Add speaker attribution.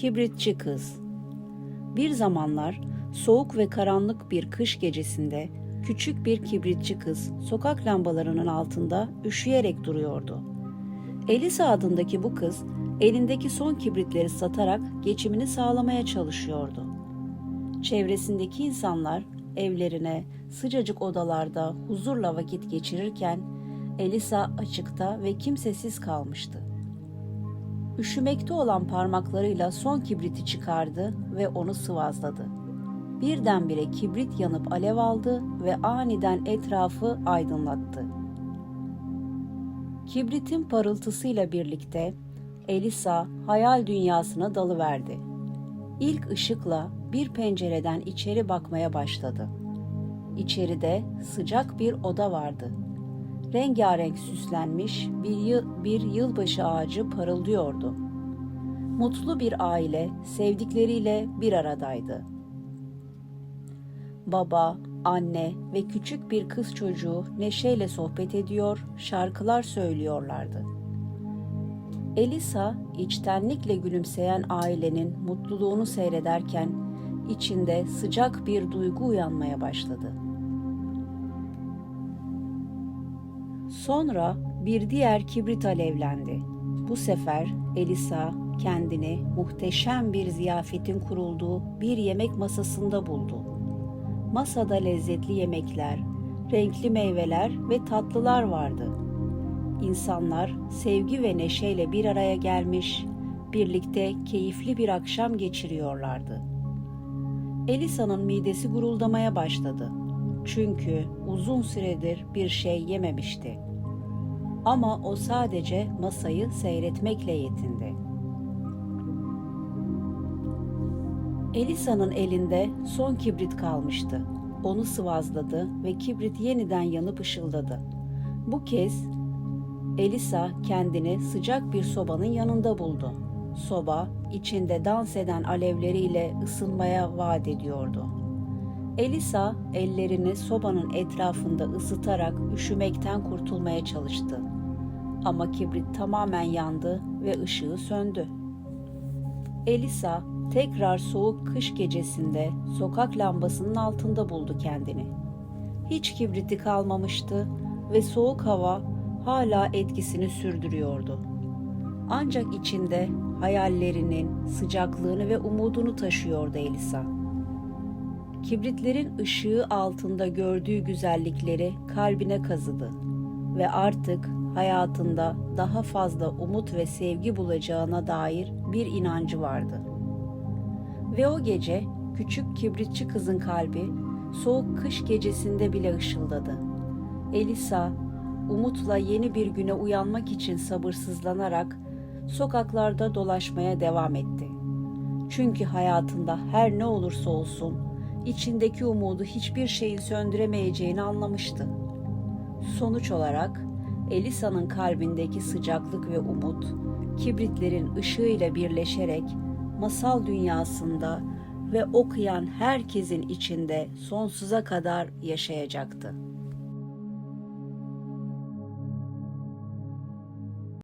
Speaker 1: Kibritçi Kız Bir zamanlar soğuk ve karanlık bir kış gecesinde küçük bir kibritçi kız sokak lambalarının altında üşüyerek duruyordu. Elisa adındaki bu kız elindeki son kibritleri satarak geçimini sağlamaya çalışıyordu. Çevresindeki insanlar evlerine sıcacık odalarda huzurla vakit geçirirken Elisa açıkta ve kimsesiz kalmıştı. Üşümekte olan parmaklarıyla son kibriti çıkardı ve onu sıvazladı. Birdenbire kibrit yanıp alev aldı ve aniden etrafı aydınlattı. Kibritin parıltısıyla birlikte Elisa hayal dünyasına dalıverdi. İlk ışıkla bir pencereden içeri bakmaya başladı. İçeride sıcak bir oda vardı. Rengarenk süslenmiş bir, yıl, bir yılbaşı ağacı parıldıyordu. Mutlu bir aile sevdikleriyle bir aradaydı. Baba, anne ve küçük bir kız çocuğu neşeyle sohbet ediyor, şarkılar söylüyorlardı. Elisa içtenlikle gülümseyen ailenin mutluluğunu seyrederken içinde sıcak bir duygu uyanmaya başladı. Sonra bir diğer kibrit alevlendi. Bu sefer Elisa kendini muhteşem bir ziyafetin kurulduğu bir yemek masasında buldu. Masada lezzetli yemekler, renkli meyveler ve tatlılar vardı. İnsanlar sevgi ve neşeyle bir araya gelmiş, birlikte keyifli bir akşam geçiriyorlardı. Elisa'nın midesi guruldamaya başladı. Çünkü uzun süredir bir şey yememişti. Ama o sadece masayı seyretmekle yetindi. Elisa'nın elinde son kibrit kalmıştı. Onu sıvazladı ve kibrit yeniden yanıp ışıldadı. Bu kez Elisa kendini sıcak bir sobanın yanında buldu. Soba içinde dans eden alevleriyle ısınmaya vaat ediyordu. Elisa ellerini sobanın etrafında ısıtarak üşümekten kurtulmaya çalıştı. Ama kibrit tamamen yandı ve ışığı söndü. Elisa tekrar soğuk kış gecesinde sokak lambasının altında buldu kendini. Hiç kibriti kalmamıştı ve soğuk hava hala etkisini sürdürüyordu. Ancak içinde hayallerinin sıcaklığını ve umudunu taşıyordu Elisa. Kibritlerin ışığı altında gördüğü güzellikleri kalbine kazıdı ve artık hayatında daha fazla umut ve sevgi bulacağına dair bir inancı vardı. Ve o gece küçük kibritçi kızın kalbi soğuk kış gecesinde bile ışıldadı. Elisa umutla yeni bir güne uyanmak için sabırsızlanarak sokaklarda dolaşmaya devam etti. Çünkü hayatında her ne olursa olsun içindeki umudu hiçbir şeyin söndüremeyeceğini anlamıştı. Sonuç olarak Elisa'nın kalbindeki sıcaklık ve umut kibritlerin ışığıyla birleşerek masal dünyasında ve okuyan herkesin içinde sonsuza kadar yaşayacaktı.